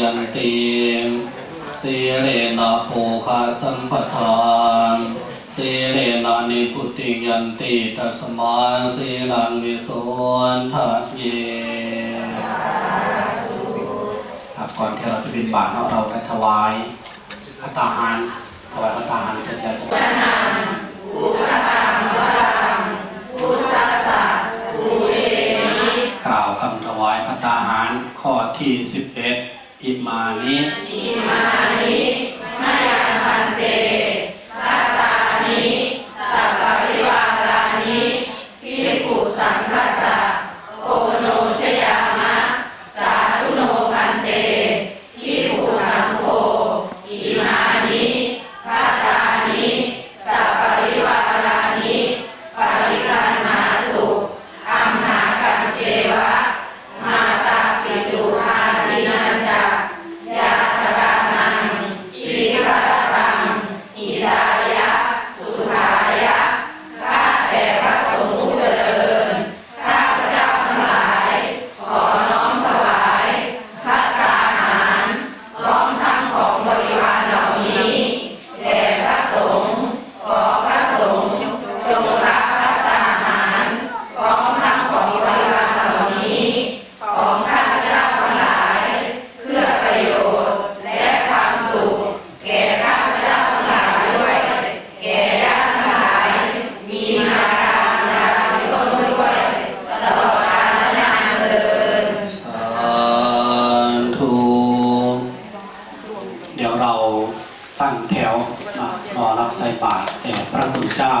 ยันติสีเรนะโภคาสัมปทานสีเรนะนิพุติยันติตัสมาสีลังวิโสนทะเยก่อนที่เราจะบินบาตเนาะเราได้ถวายพระตาหารถวายพระตาหารเสร็จแล้วกล่าวคำถวายพระตาหารข้อที่11อิ มานิส เราตั้งแถวรอรับใส่บาตรแด่พระคุณเจ้า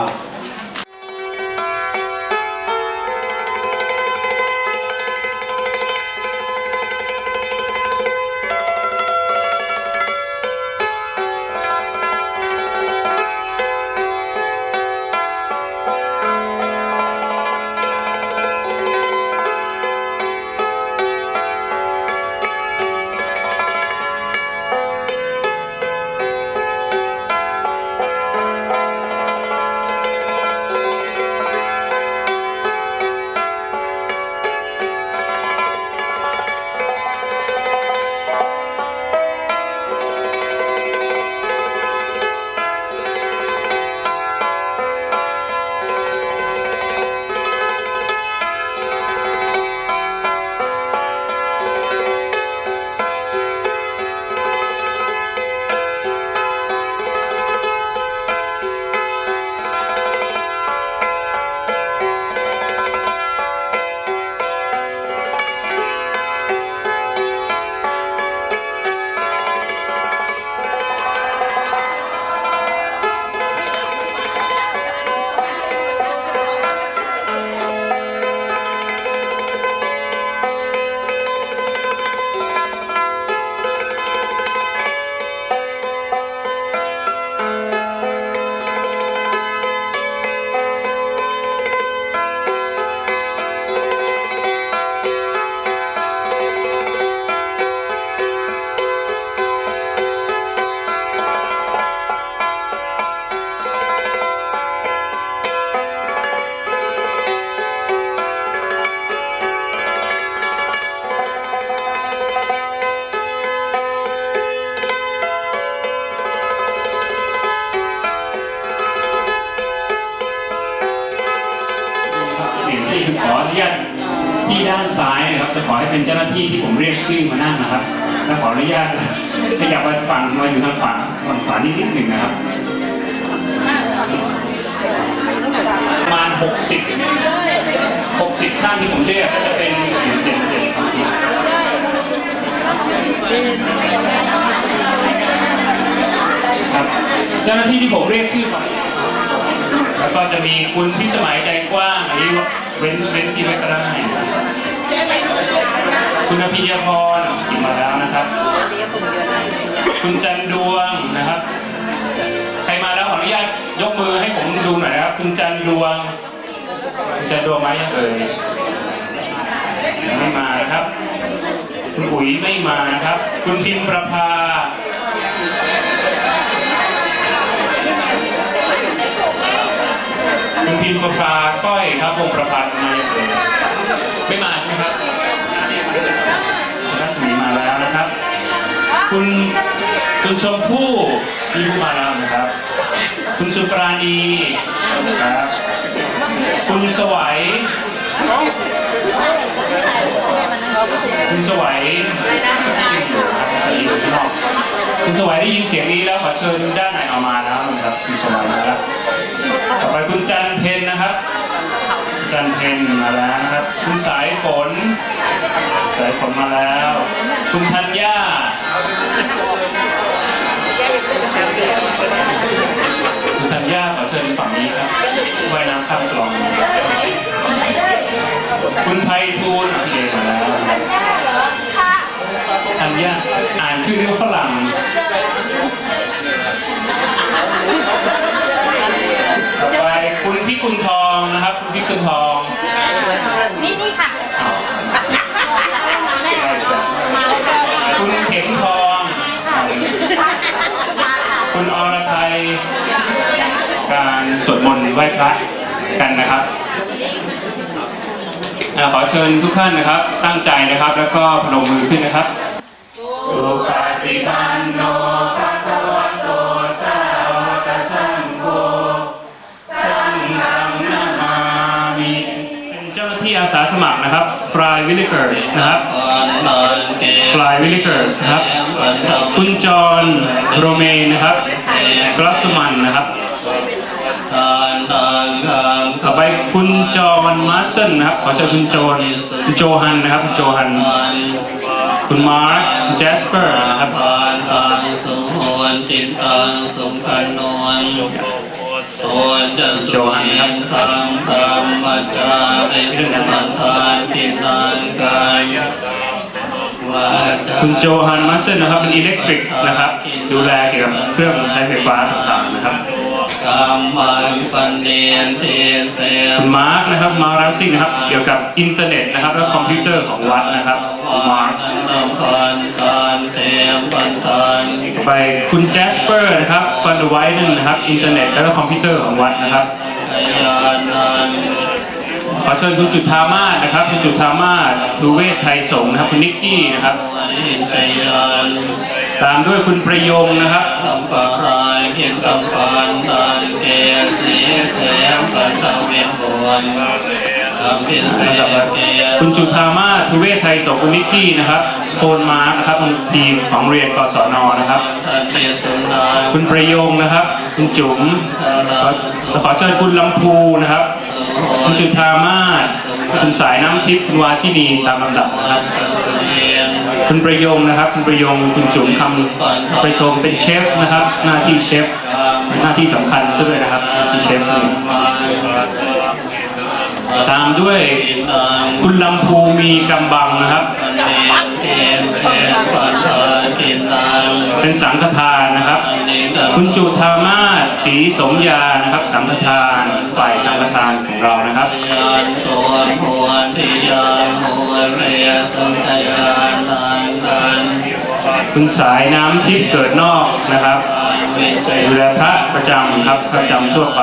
นะครับและขออนุญาตขยับมาฝั่งมาอยู่ทางขวาฝั่งขวานิดนิดหนึ่งนะครับ ประมาณ 60 60ท่านที่ผมเรียกก็จะเป็นเด่นเด่นครับเจ้าหน้าที่ที่ผมเรียกชื่อมาแล้วก็จะมีคุณพิสมัยใจกว้างอันนี้เว้นเว้นที่ไว้ก็ได้นครับ คุณอภิยพรกินมาแล้วนะครับ คุณจันดวงนะครับ ใครมาแล้วขออนุญาตยกมือให้ผมดูหน่อยนะครับ คุณจันดวงคุณจันดวงมายังเอ่ยยังไม่มานะครับ คุณอุ๋ยไม่มานะครับ คุณพิมประภาคุณพิมประภาก้อยครับวงประพันธ์มายังเอ่ยไม่มาใช่ไหมครับ คุณคุณชมพู่ที่ผู้มาแล้วนะครับ คุณสุปราณีครับ คุณสวัยคุณสวัยคุณสวัยได้ยินเสียงนี้แล้วขอเชิญด้านไหนออกมาแล้วนะครับ คุณสวัยนะครับต่อไปคุณจันเพนนะครับ จันเพนมาแล้วนะครับ คุณสายฝน สายฝนมาแล้ว คุณธัญญาคุณธัญญาขอเชิญฝั่งนี้ครับว่ายน้ำข้ามกลอง คุณไพฑูรย์โอเคมาแล้วธัญญาอ่านชื่อนี้ฝรั่งต่อไปคุณพิกุลทองนะครับ คุณพิกุลทอง นี่นี่ค่ะ คุณเข็มทอง คุณอรไทย การสวดมนต์ไหว้พระกันนะครับอ่าขอเชิญทุกท่านนะครับ ตั้งใจนะครับ แล้วก็พนมมือขึ้นนะครับสุปฏิปันโนภะคะวะโตสาวกสังโฆสังฆังนามามิเป็นเจ้าหน้าที่อาสาสมัครนะครับ Fly Villagers นะครับ Fly Villagers นะครับคุณจอห์นโรเมนนะครับกลัสมันนะครับต่อไปคุณจอห์นมาร์สันนะครับขอเชิญคุณโจนคุณโจฮันนะครับคุณโจฮันคุณมาร์คคุณแจสเปอร์นะครับทานตังสุโหนติตังสุขนวนโตจะสุเยนทังธรรมจาริสุขันธานตินังกายวาจา คุณโจฮันมาร์สันนะครับ เป็นอิเล็กทริกนะครับ ดูแลเกี่ยวกับเครื่องใช้ไฟฟ้าต่างๆนะครับคุณมาร์คนะครับ มาร์รัสซิงนะครับ เกี่ยวกับอินเทอร์เน็ตนะครับ และคอมพิวเตอร์ของวัดนะครับมาร์คนำพันกไปคุณแจสเปอร์นะครับฟันเดอร์ไวท์นะครับ อินเทอร์เน็ตและคอมพิวเตอร์ของวัดนะครับ ขอเชิญคุณจุธามาศนะครับคุณจุธามาศทูเวศไทยสงฆ์นะครับคุณนิกกี้นะครับ ตามด้วยคุณประยงนะครับคุณจุธามาศทูเวศไทยสงฆ์คุณนิกกี้นะครับโคนมาร์คนะครับทีมของเรียนกศนนะครับ คุณประยงนะครับ คุณจุ๋มขอขอเชิญคุณลำพูนะครับ คุณจุธามาศคุณสายน้ำทิพย์คุณวาทินีตามลำดับนะครับสุเยียนคุณประยงนะครับ คุณประยงคุณจุ๋มคำประชมเป็นเชฟนะครับ หน้าที่เชฟหน้าที่สำคัญซะด้วยนะครับหน้าที่เชฟนี่ตามด้วยคุณลำพูมีกำบังนะครับ เป็นสังฆทานนะครับ คุณจุธามาศศรีสมยานะครับ สังฆทานฝ่ายสังฆทานของเรานะครับคุณสายน้ำทิพย์เกิดนอกนะครับ ดูแลพระประจำครับประจำทั่วไป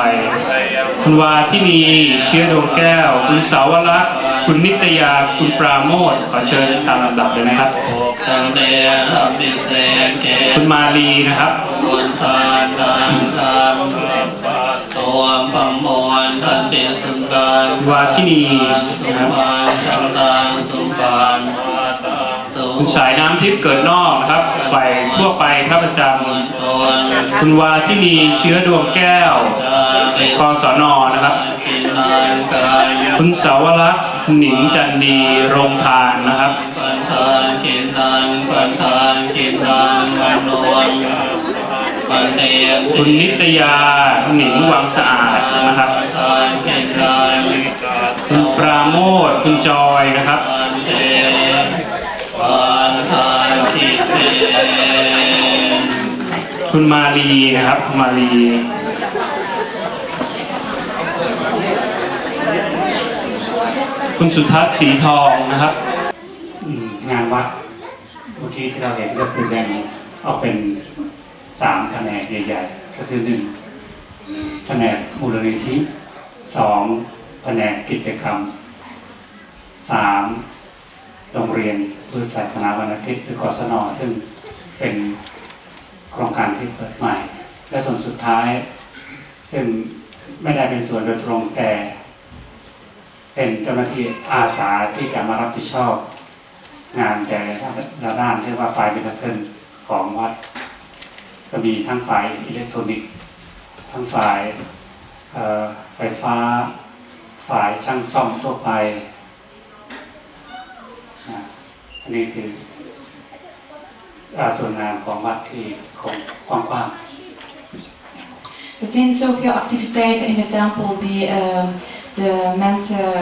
คุณวาที่มีเชื้อดวงแก้ว คุณสาวรักษ์คุณนิตยาคุณปราโมทขอเชิญตามลำดับเลยนะครับ คุณมาลีนะครับบุญทานทานธรรมตัวปมมวันทันเตสุการวาทินีสุปานจังดังสุปาน คุณสายน้ำทิพย์เกิดนอกนะครับฝ่ายทั่วไปพระประจำคุณวาทินีเชื้อดวงแก้วจะเป็นกศนะครับ คุณสาวรักษ์หนิงจันดีโรงทานนะครับคุณนิตยาหนิงวังสะอาดนะครับคุณปราโมทคุณจอยนะครับ ปันเทปันทานกินเตคุณมาลีนะครับคุณมาลีคุณสุทัศน์สีทองนะครับอืมงานวัดเมื่อกี้ที่เราเห็นก็คือแบ่งออกเป็นสามแผนกใหญ่ๆ ก็คือหนึ่งแผนกมูลนิธิสองแผนกกิจกรรมสาม โรงเรียนพืชศาสนาวันอาทิตย์หรือกศนซึ่งเป็นโครงการที่เปิดใหม่ และส่วนสุดท้าย ซึ่งไม่ได้เป็นส่วนโดยตรงแต่ เป็นเจ้าหน้าที่อาสาที่จะมารับผิดชอบ งานแต่ละด้านเรียกว่าฝ่ายเป็นเทินของวัดก็มีทั้งฝ่ายอิเล็กทรอนิกส์ทั้งฝ่ายไฟฟ้า ฝ่ายช่างซ่อมทั่วไป อันนี้คืออาส่วนงานของวัดที่ของกว้างๆ Er zijn zoveel activiteiten in de tempel die eh, de mensen eh,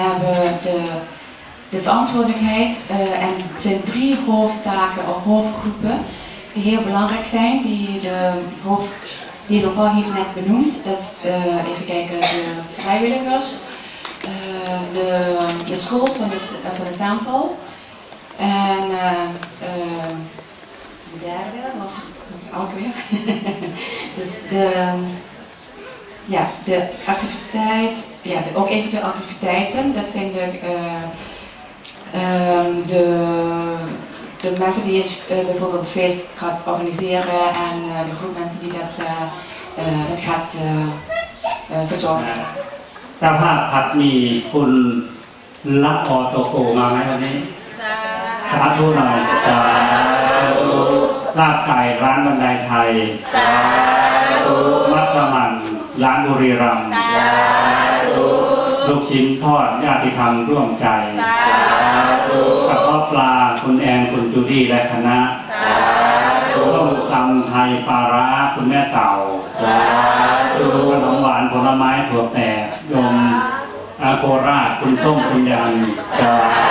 hebben de, de verantwoordelijkheid. eh, en het zijn drie hoofdtaken of hoofdgroepen die heel belangrijk zijn, die de hoofd, die de Paul heeft net benoemd. Dat is eh, even kijken, de vrijwilligers, eh, de, de school van de, van de tempel en eh, eh, de derde was, dat is ook weer. dus de, ja, de activiteit, ja, de, ook even de activiteiten, dat zijn de, eh, ehm, de, de mensen die het, eh, bijvoorbeeld het feest gaat organiseren en eh, de groep mensen die dat eh, eh, het gaat eh, eh, verzorgen. เจ้าภาพผัดหมีคุณละออโตโกมาไหมวันนี้ สาธุหน่อยสาธุลาบไก่ร้านบันไดไทยสาธุมัสมั่นร้านบุรีรัมย์สาธุลูกชิ้นทอดญาติธรรมร่วมใจสาธุกระเพาะปลาคุณแอนคุณจูดี้และคณะสาธุส้มตำไทยปลาร้าคุณแม่เต่าสาธุขนมหวานผลไม้ถั่วแปรยมอาโคราชคุณส้มคุณยันสาธุ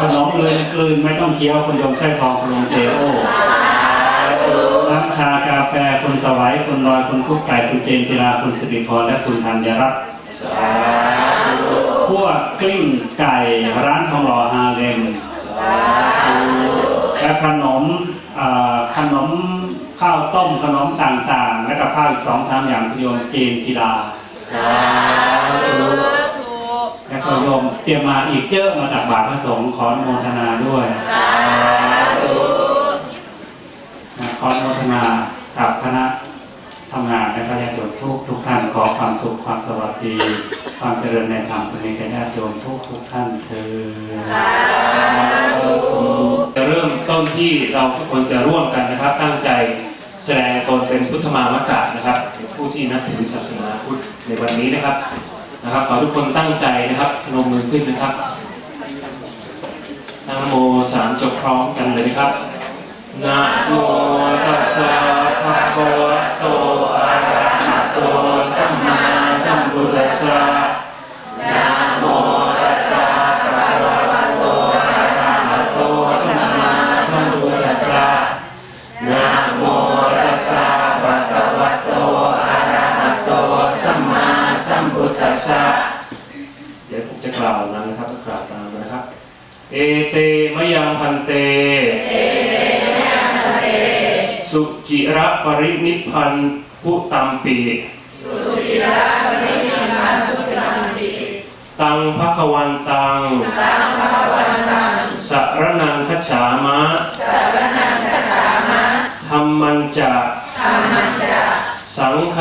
ขนมเลยกลืนไม่ต้องเคี้ยวคุณยมไส้ทองคุณลงเตโอน้ำชากาแฟคุณสวัยคุณลอยคุณกุ๊กไก่คุณเจนจิราคุณสิริพรและคุณธัญรัตน์พวกกลิ้งไก่ร้านทองหล่อฮาเลมและขนมเอ่อขนมข้าวต้มขนมต่างๆ และกับข้าวอีกสองสามอย่างคุณโยมเจนจิรา และก็โยมเตรียมมาอีกเยอะมาจากบาทพระสงฆ์ขออนุโมทนาด้วยนะขออนุโมทนากับคณะทำงานและก็ญาติโยมทุกทุกท่านขอความสุขความสวัสดีความเจริญในธรรมจะมีแก่ญาติโยมทุกทุกท่านเธอญจะเริ่มต้นที่เราทุกคนจะร่วมกันนะครับ ตั้งใจแสดงตนเป็นพุทธมามกะนะครับ ผู้ที่นับถือศาสนาพุทธในวันนี้นะครับ นะครับขอทุกคนตั้งใจนะครับพนมมือขึ้นนะครับนะโมสามจบพร้อมกันเลยนะครับนะโมตัสสะภะคะ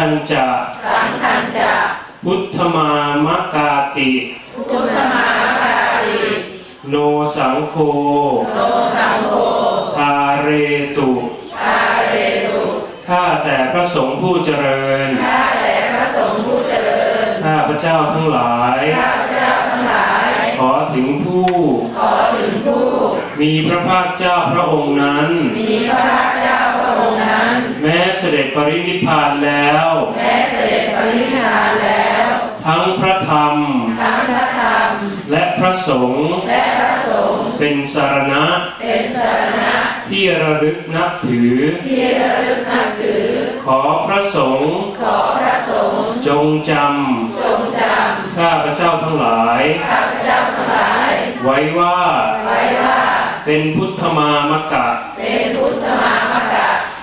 ญจะสังขันจะพุทธมามกาติพุทธมากาลีโนสังโฆโลสังโฆทาเรตุทาเรตุข้าแต่พระสงฆ์ผู้เจริญข้าแต่พระสงฆ์ผู้เจริญข้าพระเจ้าทั้งหลายข้าพเจ้าทั้งหลาย ขอถึงผู้ขอถึงผู้ มีพระภาคเจ้าพระองค์นั้น มีพระราชเจ้า เสด็จปรินิพพานแล้วแม้เสด็จปรินิพพานแล้ว ทั้งพระธรรม ทั้งพระธรรม และพระสงฆ์และพระสงฆ์เป็นสารณะ เป็นสารณะ ที่ระลึกนับถือ ที่ระลึกนับถือ ขอพระสงฆ์ขอพระสงฆ์จงจจงจำข้าพระเจ้าทั้งหลายำข้าพเจ้าทั้งหลาย ไว้ว่าไว้ว่า เป็นพุทธมามกะเป็นพุทธมามกะ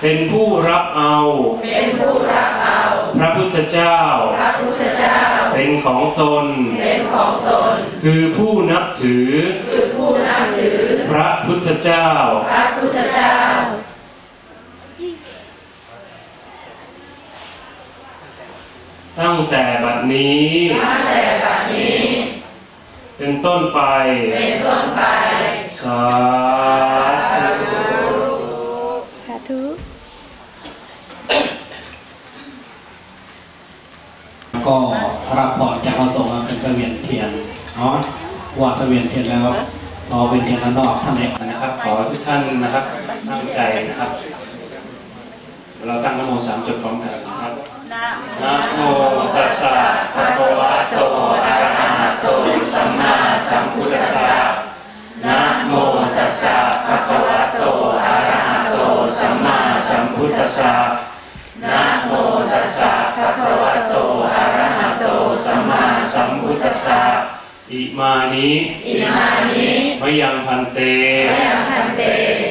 เป็นผู้รับเอา เป็นผู้รับเอา พระพุทธเจ้า พระพุทธเจ้า เป็นของตน เป็นของตน คือผู้นับถือ คือผู้นับถือ พระพุทธเจ้า พระพุทธเจ้าตั้งแต่บัดนี้ตั้งแต่บัดนี้ เป็นต้นไป เป็นต้นไป สาธุ ก็รับพรจากพระสงฆ์เป็นตะเวียนเทียนเนาะว่าตะเวียนเทียนแล้วเราเป็นเทียนนอกท่านเองนะครับ ขอทุกท่านนะครับตั้งใจนะครับ เราตั้งนโมสามจบพร้อมกันนะครับนะโมตัสสะภะคะวะโตอะระหะโตสัมมาสัมพุทธัสสะนะโมตัสสะภะคะวะโตอะระหะโตสัมมาสัมพุทธัสสะ สัมมาสัมพุทธัสสะอิมานิอิมานิมะยังพันเตแยพันเต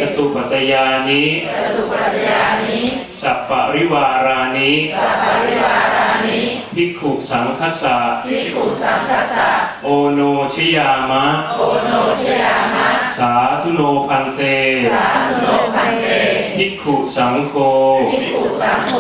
จตุปัตตยานิจตุปัจจยานิสัปปะริวารานิสัพพะริวารานิภิกขุสังคัสสะภิกขุสังฆสสะโอโนชยามะโอโนชยามะ สาธุโนพันเตสาธุโนพันเตภิก ขุสังโฆภิกขุสังโฆ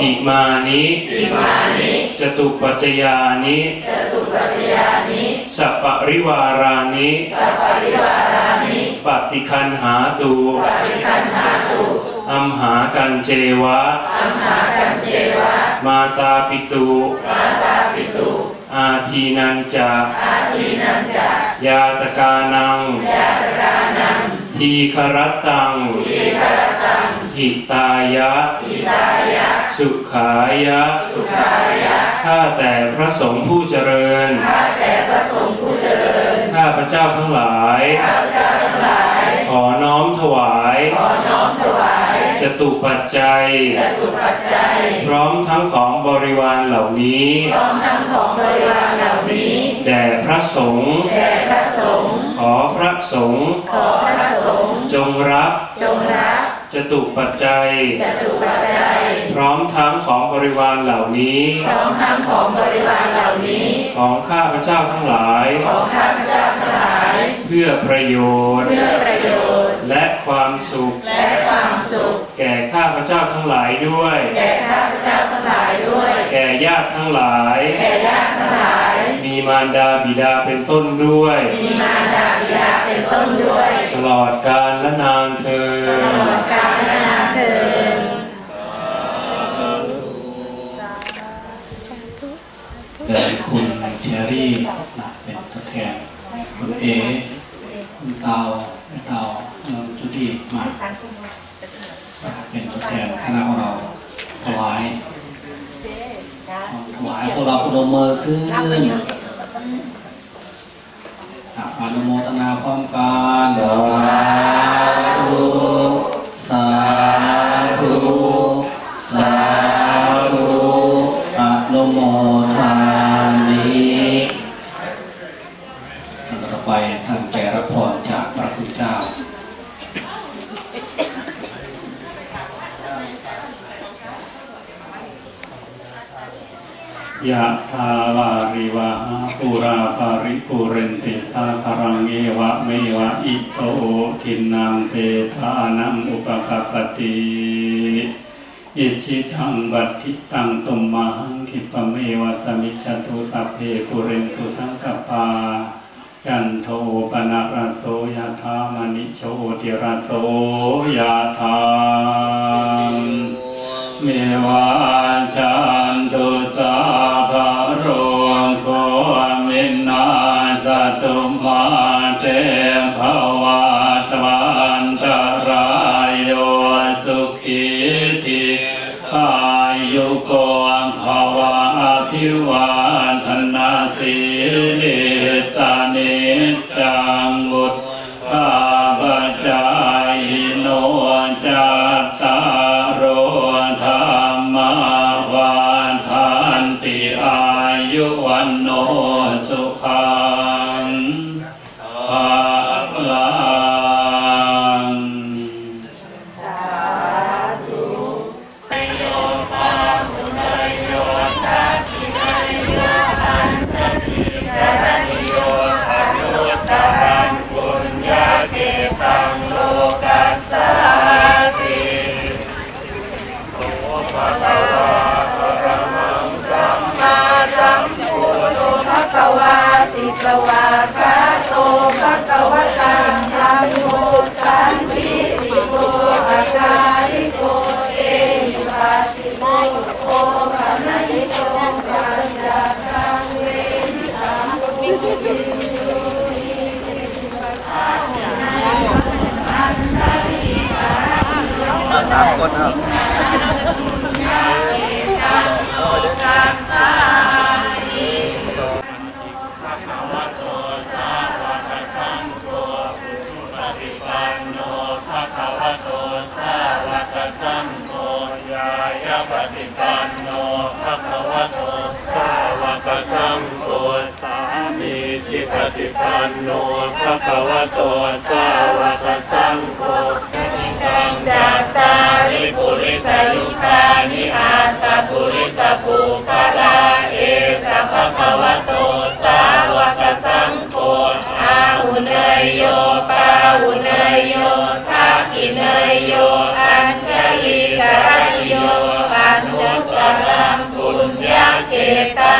อิมานิอิมานิจตุปัจจยานิจตุปัจจยานิสัปปะริวารานิสัพพะริวารานิปฏิคันหาตุปฏิคันหาตุอัมหากันเจวะอัมหากันเจวะ มาตาปิตุมาตาปิตุอาทีนันจาอาทินันจายาตกานังยาตกานังทีครตังทีครตัง หิตายะอิตายะ สุขายะสุขายะข้าแต่พระสงฆ์ผู้เจริญข้าแต่พระสงฆ์ผู้เจริญ ข้าพระเจ้าทั้งหลายข้าพเจ้าทั้งหลายขอน้อมถวายขอน้อมถวายจตุปัจจัยจตุปัจจัย พร้อมทั้งของบริวารเหล่านี้พร้อมทั้งของบริวารเหล่านี้แด่พระสงฆ์แด่พระสงฆ์ขอพระสงฆ์ขอพระสงฆ์จงรับจงรับ จตุปัจจัย จตุปัจจัย พร้อมทั้งของบริวารเหล่านี้ พร้อมทั้งของบริวารเหล่านี้ ของข้าพระเจ้าทั้งหลาย ของข้าพเจ้าทั้งหลาย เพื่อประโยชน์ เพื่อประโยชน์ และความสุข และความสุข แก่ข้าพระเจ้าทั้งหลายด้วย แก่ข้าพเจ้าทั้งหลายด้วย แก่ญาติทั้งหลาย แก่ญาติทั้งหลาย มีมารดาบิดาเป็นต้นด้วย มีมารดา บิดาเป็นต้นด้วย ตลอดกาลและนานเธอตลอดกาลนานเทินเกิดคุณเทยรี่นะเป็นตัวแทนคุณเอคุณเตาแม่เตาน้องจุดีมาเป็นตัวแทนคณะของเราถวายถวายพวกเราพนมมือขึ้น อะอนุโมทนาพร้อมกันสาธุสาธุสาธุอนุโมทามิแล้วก็ต่อไปตั้งใจรับพรจากพระคุณเจ้ายะ ปุราปาริปุเรนติสาคารังเอวะเมวะอิโตทินังเปทานังอุปกปปติอิชิตังบัตทิตังตุมมาหังคิปเมวะสมิจตุสัพเพปุเรนตุสังกปาจันโทปนะระโสยธามณิโชติระโสยธาเมวะจันตุสาภะ วาคาโตภะคะวะตังธัมโมสันติติโกอาการิโกเอหิปัสสิโมโอภะมะยิโตปัญจคังเวหิตังโกย สังโฆสามีจิปฏิปันโนภะคะวะโตสาวกสังโฆจัตตาริปุริสยุคานิอาตาปุริสปุคลาเอสะภะคะวะโตสาวกสังโฆอาหุเนยโยปาหุเนยโยทักขิเนยโยอัญชลีกรัยโยปัญจกรังปุญญาเกตัง